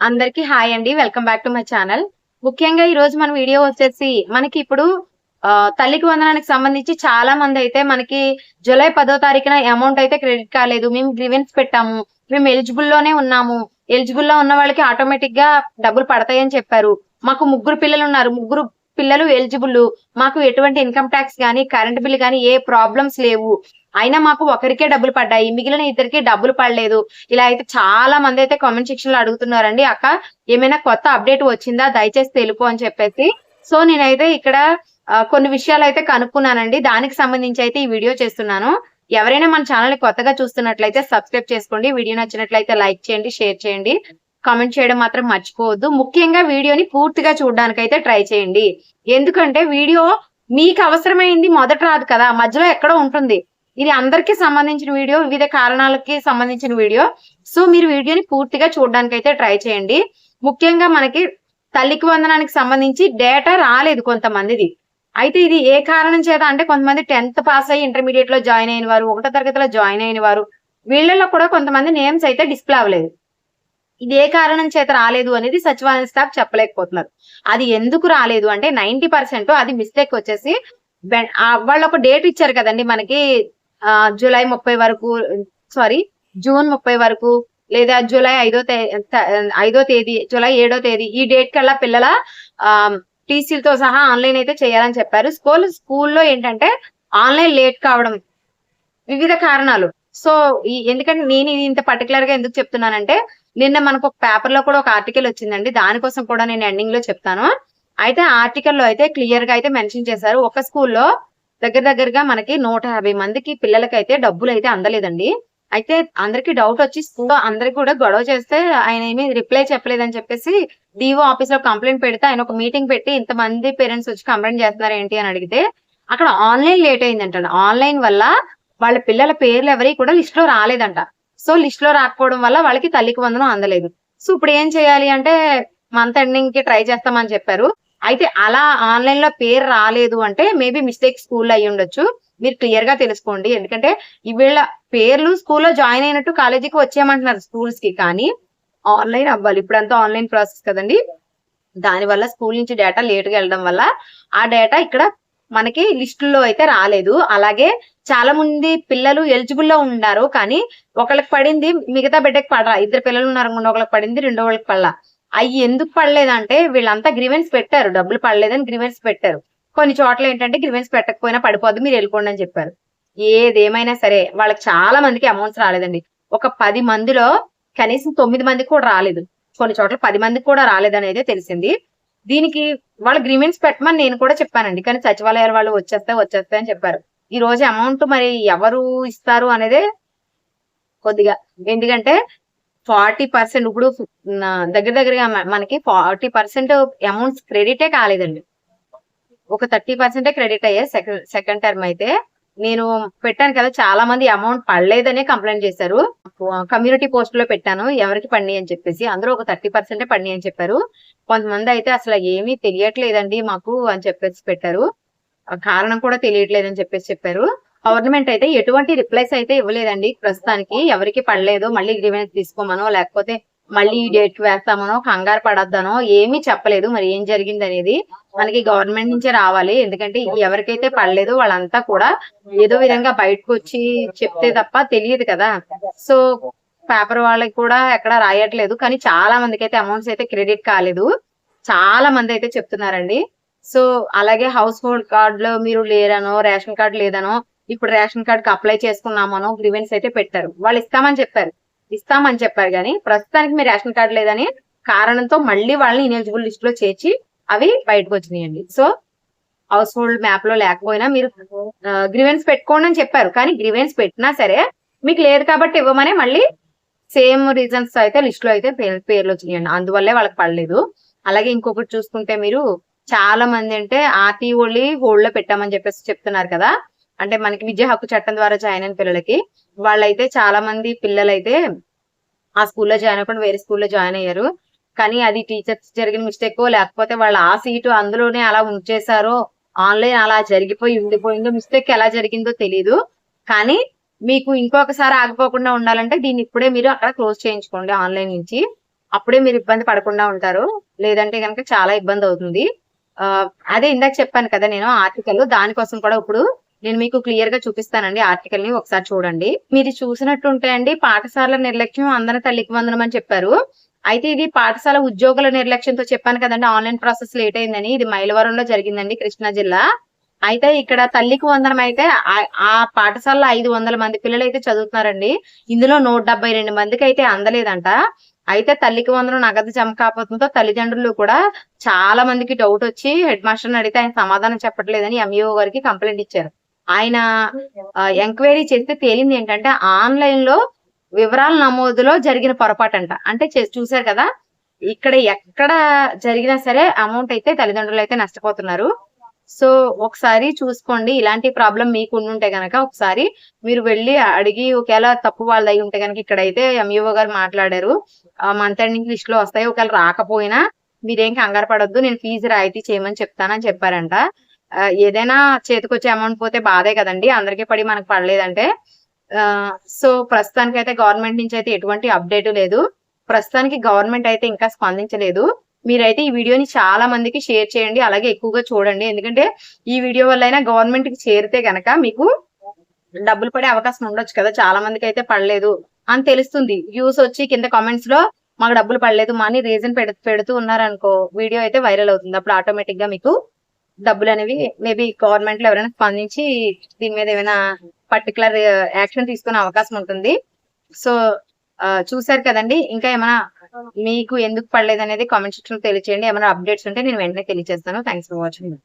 అందరికి హాయ్ అండి. Welcome back to my channel. ముఖ్యంగా ఈ రోజు మన వీడియో వచ్చేసి మనకి ఇప్పుడు తల్లికి వందనానికి సంబంధించి చాలా మంది అయితే మనకి జూలై పదో తారీఖున అమౌంట్ అయితే క్రెడిట్ కాలేదు. మేము గ్రీవెన్స్ పెట్టాము. మేము ఎలిజిబుల్లోనే ఉన్నాము. ఎలిజిబుల్లో ఉన్న వాళ్ళకి ఆటోమేటిక్గా డబ్బులు పడతాయని చెప్పారు. మాకు ముగ్గురు పిల్లలు ఉన్నారు. ముగ్గురు పిల్లలు ఎలిజిబుల్ మాకు ఎటువంటి ఇన్కమ్ ట్యాక్స్ కానీ కరెంట్ బిల్ కానీ ఏ ప్రాబ్లమ్స్ లేవు. అయినా మాకు ఒకరికే డబ్బులు పడ్డాయి మిగిలిన ఇద్దరికి డబ్బులు పడలేదు. ఇలా అయితే చాలా మంది అయితే కామెంట్ సెక్షన్లో అడుగుతున్నారండి. అక్క ఏమైనా కొత్త అప్డేట్ వచ్చిందా? దయచేసి తెలుపు అని చెప్పేసి. సో నేనైతే ఇక్కడ కొన్ని విషయాలు అయితే కనుక్కున్నానండి. దానికి సంబంధించి అయితే ఈ వీడియో చేస్తున్నాను. ఎవరైనా మన ఛానల్ కొత్తగా చూస్తున్నట్లయితే సబ్స్క్రైబ్ చేసుకోండి. వీడియో నచ్చినట్లయితే లైక్ చేయండి షేర్ చేయండి. కామెంట్ చేయడం మాత్రం మర్చిపోవద్దు. ముఖ్యంగా వీడియోని పూర్తిగా చూడడానికైతే అయితే ట్రై చేయండి. ఎందుకంటే వీడియో మీకు అవసరమైంది మొదట రాదు కదా. మధ్యలో ఎక్కడో ఉంటుంది. ఇది అందరికీ సంబంధించిన వీడియో వివిధ కారణాలకి సంబంధించిన వీడియో. సో మీరు వీడియోని పూర్తిగా చూడడానికి అయితే ట్రై చేయండి. ముఖ్యంగా మనకి తల్లికి వందనానికి సంబంధించి డేటా రాలేదు కొంతమందిది. అయితే ఇది ఏ కారణం చేత అంటే కొంతమంది టెన్త్ పాస్ అయ్యి ఇంటర్మీడియట్లో జాయిన్ అయిన వారు ఒకటో తరగతిలో జాయిన్ అయిన వారు వీళ్ళలో కూడా కొంతమంది నేమ్స్ అయితే డిస్ప్లే అవ్వలేదు. ఇది ఏ కారణం చేత రాలేదు అనేది సచివాలయ స్టాఫ్ చెప్పలేకపోతున్నారు. అది ఎందుకు రాలేదు అంటే నైన్టీ పర్సెంట్ అది మిస్టేక్ వచ్చేసి వాళ్ళు ఒక డేట్ ఇచ్చారు కదండి మనకి జూలై ముప్పై వరకు సారీ జూన్ ముప్పై వరకు లేదా జూలై ఐదో ఐదో తేదీ జూలై ఏడో తేదీ ఈ డేట్ కల్లా పిల్లల టీసీలతో సహా ఆన్లైన్ అయితే చేయాలని చెప్పారు. స్కూల్ స్కూల్లో ఏంటంటే ఆన్లైన్ లేట్ కావడం వివిధ కారణాలు. సో ఎందుకంటే నేను ఇది ఇంత పర్టికులర్గా ఎందుకు చెప్తున్నానంటే నిన్న మనకు ఒక పేపర్లో కూడా ఒక ఆర్టికల్ వచ్చిందండి. దానికోసం కూడా నేను ఎండింగ్లో చెప్తాను. అయితే ఆర్టికల్లో అయితే క్లియర్గా అయితే మెన్షన్ చేశారు. ఒక స్కూల్లో దగ్గర దగ్గరగా మనకి నూట యాభై మందికి పిల్లలకి అయితే డబ్బులు అయితే అందలేదండి. అయితే అందరికి డౌట్ వచ్చి స్కూల్లో అందరికి కూడా గొడవ చేస్తే ఆయన ఏమీ రిప్లై చెప్పలేదని చెప్పేసి డిఓ ఆఫీస్లో కంప్లైంట్ పెడితే ఆయన ఒక మీటింగ్ పెట్టి ఇంతమంది పేరెంట్స్ వచ్చి కంప్లైంట్ చేస్తున్నారు ఏంటి అని అడిగితే అక్కడ ఆన్లైన్ లేట్ అయిందంట ఆన్లైన్ వల్ల వాళ్ళ పిల్లల పేర్లు ఎవరి కూడా లిస్ట్లో రాలేదంట. సో లిస్ట్లో రాకపోవడం వల్ల వాళ్ళకి తల్లికి వందనం అందలేదు. సో ఇప్పుడు ఏం చేయాలి అంటే మంత్ ఎండింగ్కి ట్రై చేస్తామని చెప్పారు. అయితే అలా ఆన్లైన్లో పేరు రాలేదు అంటే మేబీ మిస్టేక్ స్కూల్లో అయ్యి ఉండొచ్చు. మీరు క్లియర్గా తెలుసుకోండి. ఎందుకంటే ఈవేళ పేర్లు స్కూల్లో జాయిన్ అయినట్టు కాలేజీకి వచ్చేయమంటున్నారు స్కూల్స్కి కానీ ఆన్లైన్ అవ్వాలి. ఇప్పుడంతా ఆన్లైన్ ప్రాసెస్ కదండి. దాని వల్ల స్కూల్ నుంచి డేటా లేట్గా వెళ్ళడం వల్ల ఆ డేటా ఇక్కడ మనకి లిస్టుల్లో అయితే రాలేదు. అలాగే చాలా మంది పిల్లలు ఎలిజిబుల్లో ఉన్నారు. కానీ ఒకళ్ళకి పడింది మిగతా బిడ్డకి పడరా? ఇద్దరు పిల్లలు ఉన్నారు ఒకళ్ళకి పడింది రెండో వాళ్ళకి పడలా? అవి ఎందుకు పడలేదంటే వీళ్ళంతా గ్రీవెన్స్ పెట్టారు. డబ్బులు పడలేదని గ్రీవెన్స్ పెట్టారు. కొన్ని చోట్ల ఏంటంటే గ్రీవెన్స్ పెట్టకపోయినా పడిపోద్ది మీరు వెళ్ళిపోండి అని చెప్పారు. ఏదేమైనా సరే వాళ్ళకి చాలా మందికి అమౌంట్స్ రాలేదండి. ఒక పది మందిలో కనీసం తొమ్మిది మందికి కూడా రాలేదు. కొన్ని చోట్ల పది మందికి కూడా రాలేదనేది తెలిసింది. దీనికి వాళ్ళు గ్రీవెన్స్ పెట్టమని నేను కూడా చెప్పానండి. కానీ సచివాలయాల వాళ్ళు వచ్చేస్తే వచ్చేస్తే అని చెప్పారు. ఈ రోజు అమౌంట్ మరి ఎవరు ఇస్తారు అనేదే కొద్దిగా. ఎందుకంటే ఫార్టీ పర్సెంట్ ఇప్పుడు దగ్గర దగ్గరగా మనకి ఫార్టీ పర్సెంట్ అమౌంట్స్ క్రెడిటే కాలేదండి. ఒక థర్టీ పర్సెంటే క్రెడిట్ అయ్యే సెకండ్ సెకండ్ టర్మ్ అయితే నేను పెట్టాను కదా చాలా మంది అమౌంట్ పడలేదనే కంప్లైంట్ చేశారు. కమ్యూనిటీ పోస్ట్లో పెట్టాను ఎవరికి పడినాయి అని చెప్పేసి. అందరూ ఒక థర్టీ పర్సెంటే పడినాయి అని చెప్పారు. కొంతమంది అయితే అసలు ఏమీ తెలియట్లేదండి మాకు అని చెప్పేసి పెట్టారు. ఆ కారణం కూడా తెలియట్లేదని చెప్పేసి చెప్పారు. గవర్నమెంట్ అయితే ఎటువంటి రిప్లైస్ అయితే ఇవ్వలేదండి. ప్రస్తుతానికి ఎవరికి పడలేదు. మళ్ళీ గ్రీవెన్స్ తీసుకోమనో లేకపోతే మళ్ళీ ఈ డేట్ వేస్తామనో కంగారు పడొద్దనో ఏమీ చెప్పలేదు. మరి ఏం జరిగింది అనేది మనకి గవర్నమెంట్ నుంచే రావాలి. ఎందుకంటే ఎవరికైతే పడలేదో వాళ్ళంతా కూడా ఏదో విధంగా బయటకు వచ్చి చెప్తే తప్ప తెలియదు కదా. సో పేపర్ వాళ్ళకి కూడా ఎక్కడ రాయట్లేదు. కానీ చాలా మందికి అయితే అమౌంట్స్ అయితే క్రెడిట్ కాలేదు. చాలా మంది అయితే చెప్తున్నారండి. సో అలాగే హౌస్ హోల్డ్ కార్డులో మీరు లేరనో రేషన్ కార్డు లేదనో ఇప్పుడు రేషన్ కార్డ్కి అప్లై చేసుకున్నామనో గ్రీవెన్స్ అయితే పెట్టారు. వాళ్ళు ఇస్తామని చెప్పారు. ఇస్తామని చెప్పారు కానీ ప్రస్తుతానికి మీరు రేషన్ కార్డు లేదని కారణంతో మళ్ళీ వాళ్ళని ఇనెలిజిబుల్ లిస్ట్లో చేర్చి అవి బయటకు వచ్చినాయండి. సో హౌస్ హోల్డ్ మ్యాప్లో లేకపోయినా మీరు గ్రీవెన్స్ పెట్టుకోండి అని చెప్పారు. కానీ గ్రీవెన్స్ పెట్టినా సరే మీకు లేదు కాబట్టి ఇవ్వమని మళ్ళీ సేమ్ రీజన్స్ అయితే లిస్ట్లో అయితే పేర్లు వచ్చినాయండి. అందువల్లే వాళ్ళకి పడలేదు. అలాగే ఇంకొకటి చూసుకుంటే మీరు చాలా మంది అంటే ఆర్టీఓలి హోల్డ్లో పెట్టామని చెప్పేసి చెప్తున్నారు కదా. అంటే మనకి విద్యా హక్కు చట్టం ద్వారా జాయిన్ అయిన పిల్లలకి వాళ్ళైతే చాలా మంది పిల్లలైతే ఆ స్కూల్లో జాయిన్ అవ్వకుండా వేరే స్కూల్లో జాయిన్ అయ్యారు. కానీ అది టీచర్స్ జరిగిన మిస్టేక్ లేకపోతే వాళ్ళ ఆ సీటు అందులోనే అలా ఉంచేశారో ఆన్లైన్ అలా జరిగిపోయి ఉండిపోయిందో మిస్టేక్ ఎలా జరిగిందో తెలియదు కానీ మీకు ఇంకొకసారి ఆగిపోకుండా ఉండాలంటే దీన్ని ఇప్పుడే మీరు అక్కడ క్లోజ్ చేయించుకోండి ఆన్లైన్ నుంచి. అప్పుడే మీరు ఇబ్బంది పడకుండా ఉంటారు. లేదంటే కనుక చాలా ఇబ్బంది అవుతుంది. ఆ, అదే ఇందాక చెప్పాను కదా నేను ఆర్టికల్ దానికోసం కూడా ఇప్పుడు నేను మీకు క్లియర్గా చూపిస్తానండి ఆర్టికల్ని ఒకసారి చూడండి. మీరు చూసినట్టుంటే అండి పాఠశాల నిర్లక్ష్యం అందరి తల్లికి వందనం అని చెప్పారు. అయితే ఇది పాఠశాల ఉద్యోగుల నిర్లక్ష్యంతో చెప్పాను కదండి ఆన్లైన్ ప్రాసెస్ లేట్ అయిందని. ఇది మైలవరంలో జరిగిందండి కృష్ణా జిల్లా. అయితే ఇక్కడ తల్లికి వందనం అయితే ఆ- పాఠశాలలో ఐదు వందల మంది పిల్లలు అయితే చదువుతున్నారండి. ఇందులో నూట డెబ్బై రెండు మందికి అయితే అందలేదంట. అయితే తల్లికి వందనం నగదు జమ కాకపోతుందో తల్లిదండ్రులు కూడా చాలా మందికి డౌట్ వచ్చి హెడ్ మాస్టర్ అడిగితే ఆయన సమాధానం చెప్పట్లేదని ఎంఈఓ గారికి కంప్లైంట్ ఇచ్చారు. ఆయన ఎంక్వైరీ చేస్తే తేలింది ఏంటంటే ఆన్లైన్లో వివరాల నమోదులో జరిగిన పొరపాటు అంట అంటే చూసారు చూశారు కదా ఇక్కడ ఎక్కడ జరిగినా సరే అమౌంట్ అయితే తల్లిదండ్రులు అయితే నష్టపోతున్నారు. సో ఒకసారి చూసుకోండి. ఇలాంటి ప్రాబ్లం మీకు ఉంటే గనక ఒకసారి మీరు వెళ్ళి అడిగి ఒకవేళ తప్పు వాళ్ళది అయి ఉంటే గనక ఇక్కడైతే ఎంఈఓ గారు మాట్లాడారు. మంత్ ఎండింగ్ లిస్ట్లో వస్తాయి. ఒకవేళ రాకపోయినా మీరేం కంగారు పడొద్దు. నేను ఫీజు రాయితీ చేయమని చెప్తానని చెప్పారంట. ఏదైనా చేతికొచ్చే అమౌంట్ పోతే బాధే కదండి. అందరికీ పడి మనకు పడలేదంటే ఆ, సో ప్రస్తుతానికి అయితే గవర్నమెంట్ నుంచి అయితే ఎటువంటి అప్డేట్ లేదు. ప్రస్తుతానికి గవర్నమెంట్ అయితే ఇంకా స్పందించలేదు. మీరైతే ఈ వీడియోని చాలా మందికి షేర్ చేయండి అలాగే ఎక్కువగా చూడండి. ఎందుకంటే ఈ వీడియో వల్ల అయినా గవర్నమెంట్కి చేరితే గనక మీకు డబ్బులు పడే అవకాశం ఉండొచ్చు కదా. చాలా మందికి అయితే పడలేదు అని తెలుస్తుంది. వ్యూస్ వచ్చి కింద కామెంట్స్లో మాకు డబ్బులు పడలేదు మా అని రీజన్ పెడుతూ ఉన్నారనుకో వీడియో అయితే వైరల్ అవుతుంది. అప్పుడు ఆటోమేటిక్గా మీకు డబ్బులు అనేవి మేబీ గవర్నమెంట్లో ఎవరైనా స్పందించి దీని మీద ఏమైనా పర్టికులర్ యాక్షన్ తీసుకునే అవకాశం ఉంటుంది. సో చూసారు కదండి. ఇంకా ఏమైనా మీకు ఎందుకు పడలేదు అనేది కామెంట్ సెక్షన్లో తెలియచేయండి. ఏమైనా అప్డేట్స్ ఉంటే నేను వెంటనే తెలియజేస్తాను థ్యాంక్స్ ఫర్ వాచింగ్